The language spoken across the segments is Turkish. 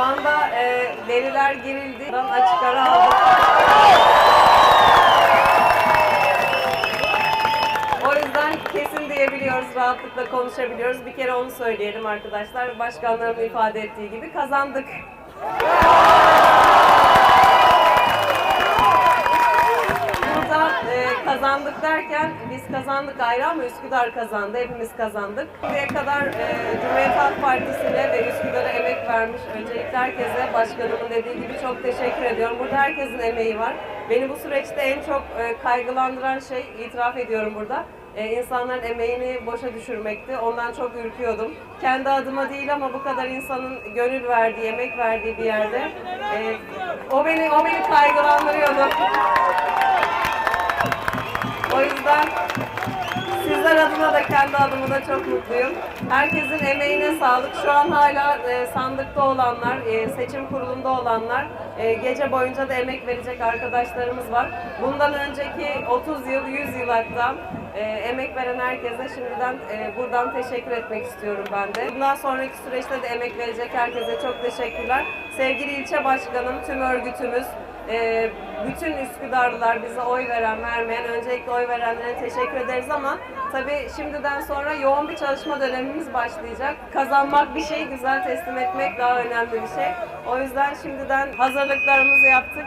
anda e, veriler girildi. Buradan açık ara aldık. O yüzden kesin diyebiliyoruz, rahatlıkla konuşabiliyoruz. Bir kere onu söyleyelim arkadaşlar. Başkanlarımın ifade ettiği gibi kazandık. Kazandık derken biz kazandık ayrı ama Üsküdar kazandı, hepimiz kazandık. Buraya kadar e, Cumhuriyet Halk Partisi'ne ve Üsküdar'a emek vermiş öncelikle herkese başkanımın dediği gibi çok teşekkür ediyorum. Burada herkesin emeği var. Beni bu süreçte en çok e, kaygılandıran şey, itiraf ediyorum burada, e, insanların emeğini boşa düşürmekti. Ondan çok ürküyordum. Kendi adıma değil ama bu kadar insanın gönül verdiği, emek verdiği bir yerde e, o beni o beni kaygılandırıyordu. Adına da kendi adıma da çok mutluyum. Herkesin emeğine sağlık. Şu an hala e, sandıkta olanlar, e, seçim kurulunda olanlar, e, gece boyunca da emek verecek arkadaşlarımız var. Bundan önceki 30 yıl, 100 yıl hatta e, emek veren herkese şimdiden e, buradan teşekkür etmek istiyorum ben de. Bundan sonraki süreçte de emek verecek herkese çok teşekkürler. Sevgili ilçe başkanım, tüm örgütümüz, ee, bütün Üsküdarlılar bize oy veren, vermeyen, öncelikle oy verenlere teşekkür ederiz ama tabii şimdiden sonra yoğun bir çalışma dönemimiz başlayacak. Kazanmak bir şey, güzel teslim etmek daha önemli bir şey. O yüzden şimdiden hazırlıklarımızı yaptık.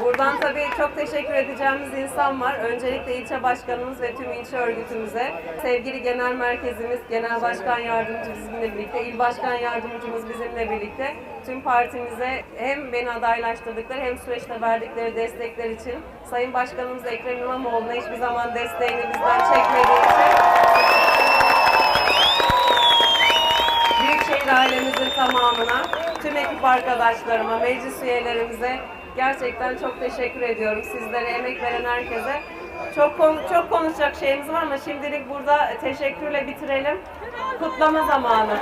Buradan tabii çok teşekkür edeceğimiz insan var. Öncelikle ilçe başkanımız ve tüm ilçe örgütümüze. Sevgili genel merkezimiz, genel başkan yardımcı bizimle birlikte, il başkan yardımcımız bizimle birlikte. Tüm partimize hem beni adaylaştırdıkları hem süreçte verdikleri destekler için Sayın Başkanımız Ekrem İmamoğlu'na hiçbir zaman desteğini bizden çekmediği için Büyükşehir ailemizin tamamına, tüm ekip arkadaşlarıma, meclis üyelerimize gerçekten çok teşekkür ediyorum. Sizlere emek veren herkese. Çok konu, çok konuşacak şeyimiz var ama şimdilik burada teşekkürle bitirelim. Kutlama zamanı.